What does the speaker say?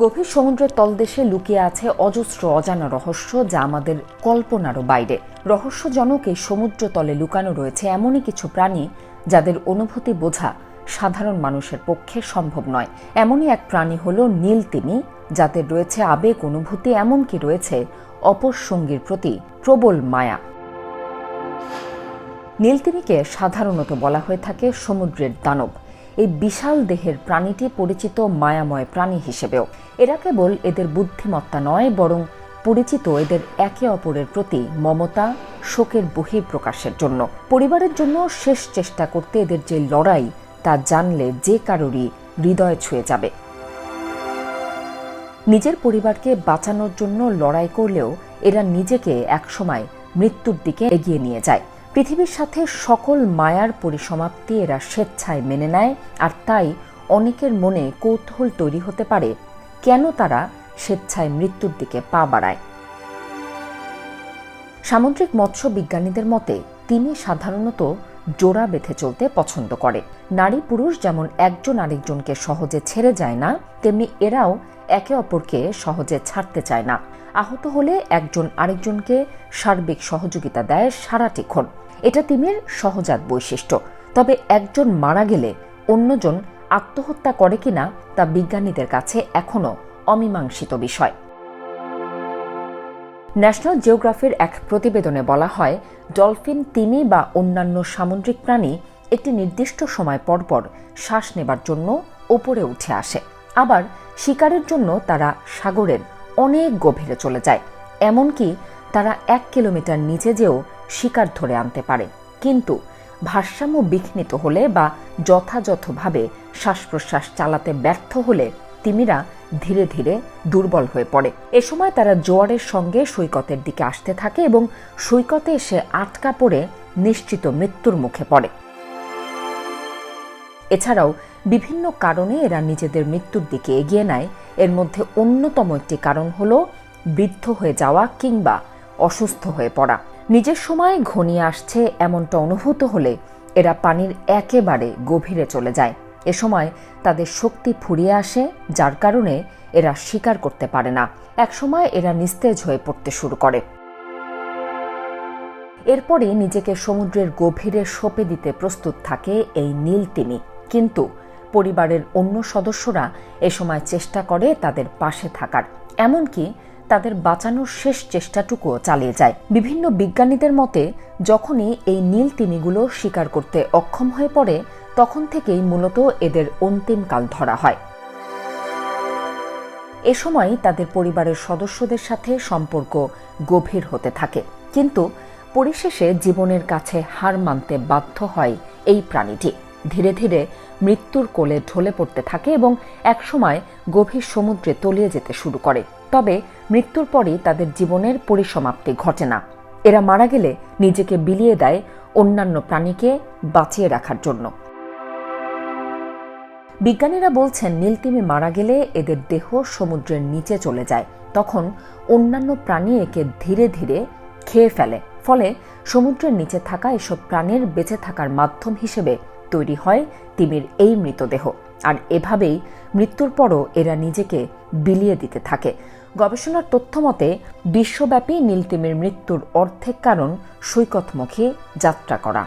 গভীর সমুদ্রের তলদেশে লুকিয়ে আছে অজস্র অজানা রহস্য যা আমাদের কল্পনারও বাইরে। রহস্যজনক এই সমুদ্র তলে লুকানো রয়েছে এমনই কিছু প্রাণী যাদের অনুভূতি বোঝা সাধারণ মানুষের পক্ষে সম্ভব নয়। এমনই এক প্রাণী হল নীল তিমি যাদের রয়েছে আবেগ, অনুভূতি, এমনকি রয়েছে অপর সঙ্গীর প্রতি প্রবল মায়া। নীলতিমিকে সাধারণত বলা হয়ে থাকে সমুদ্রের দানব। এই বিশাল দেহের প্রাণীটি পরিচিত মায়াময় প্রাণী হিসেবেও। এরা কেবল এদের বুদ্ধিমত্তা নয়, বরং পরিচিত এদের একে অপরের প্রতি মমতা, শোকের বহিঃপ্রকাশের জন্য। পরিবারের জন্য শেষ চেষ্টা করতে এদের যে লড়াই, তা জানলে যে কারোরই হৃদয় ছুঁয়ে যাবে। নিজের পরিবারকে বাঁচানোর জন্য লড়াই করলেও এরা নিজেকে একসময় মৃত্যুর দিকে এগিয়ে নিয়ে যায়। পৃথিবীর সাথে সকল মায়ার পরিসমাপ্তি এরা স্বেচ্ছায় মেনে নেয়, আর তাই অনেকের মনে কৌতূহল তৈরি হতে পারে, কেন তারা স্বেচ্ছায় মৃত্যুর দিকে পা বাড়ায়। সামুদ্রিক মৎস্য বিজ্ঞানীদের মতে, তিনি সাধারণত জোড়া বেঁধে চলতে পছন্দ করে। নারী পুরুষ যেমন একজন আরেকজনকে সহজে ছেড়ে যায় না, তেমনি এরাও একে অপরকে সহজে ছাড়তে চায় না। আহত হলে একজন আরেকজনকে সার্বিক সহযোগিতা দেয় সারাটিক্ষণ এটা তিমির সহজাত বৈশিষ্ট্য। তবে একজন মারা গেলে অন্যজন আত্মহত্যা করে কিনা তা বিজ্ঞানীদের কাছে এখনও অমীমাংসিত বিষয়। ন্যাশনাল জিওগ্রাফির এক প্রতিবেদনে বলা হয়, ডলফিন, তিমি বা অন্যান্য সামুদ্রিক প্রাণী একটি নির্দিষ্ট সময় পরপর শ্বাস নেবার জন্য ওপরে উঠে আসে। আবার শিকারের জন্য তারা সাগরের অনেক গভীরে চলে যায়, এমনকি তারা এক কিলোমিটার নিচে যেও শিকার ধরে আনতে পারে। কিন্তু ভারসাম্য বিঘ্নিত হলে বা যথাযথভাবে শ্বাস প্রশ্বাস চালাতে ব্যর্থ হলে তিমিরা ধীরে ধীরে দুর্বল হয়ে পড়ে। এ সময় তারা জোয়ারের সঙ্গে সৈকতের দিকে আসতে থাকে এবং সৈকতে এসে আটকা পড়ে নিশ্চিত মৃত্যুর মুখে পড়ে। এছাড়াও বিভিন্ন কারণে এরা নিজেদের মৃত্যুর দিকে এগিয়ে নেয় এর মধ্যে অন্যতম একটি কারণ হল বৃদ্ধ হয়ে যাওয়া কিংবা অসুস্থ হয়ে পড়া। নিজের সময় ঘনিয়ে আসছে এমনটা অনুভূত হলে এরা পানির একেবারে গভীরে চলে যায়। এ সময় তাদের শক্তি ফুরিয়ে আসে, যার কারণে এরা শিকার করতে পারে না। একসময় এরা নিস্তেজ হয়ে পড়তে শুরু করে। এরপরে নিজেকে সমুদ্রের গভীরে সঁপে দিতে প্রস্তুত থাকে এই নীল তিমি। কিন্তু পরিবারের অন্য সদস্যরা এ সময় চেষ্টা করে তাদের পাশে থাকার। এমনকি তাদের বাঁচানোর শেষ চেষ্টাটুকুও চালিয়ে যায়। বিভিন্ন বিজ্ঞানীদের মতে, যখনই এই নীল তিমিগুলো শিকার করতে অক্ষম হয়ে পড়ে, তখন থেকেই মূলত এদের অন্তিমকাল ধরা হয়। এ সময় তাদের পরিবারের সদস্যদের সাথে সম্পর্ক গভীর হতে থাকে। কিন্তু পরিশেষে জীবনের কাছে হার মানতে বাধ্য হয় এই প্রাণীটি। ধীরে ধীরে মৃত্যুর কোলে ঢলে পড়তে থাকে এবং একসময় গভীর সমুদ্রে তলিয়ে যেতে শুরু করে। তবে মৃত্যুর পরই তাদের জীবনের পরিসমাপ্তি ঘটে না। এরা মারা গেলে নিজেকে বিলিয়ে দেয় অন্যান্য প্রাণীকে বাঁচিয়ে রাখার জন্য। বিজ্ঞানীরা বলছেন, নীলতিমি মারা গেলে এদের দেহ সমুদ্রের নিচে চলে যায়। তখন অন্যান্য প্রাণী একে ধীরে ধীরে খেয়ে ফেলে। ফলে সমুদ্রের নিচে থাকা এসব প্রাণীর বেঁচে থাকার মাধ্যম হিসেবে তৈরি হয় তিমির এই মৃতদেহ। আর এভাবেই মৃত্যুর পরও এরা নিজেকে বিলিয়ে দিতে থাকে। গবেষণার তথ্য মতে, বিশ্বব্যাপী নীলতিমির মৃত্যুর অর্ধেক কারণ সৈকতমুখী যাত্রা করা।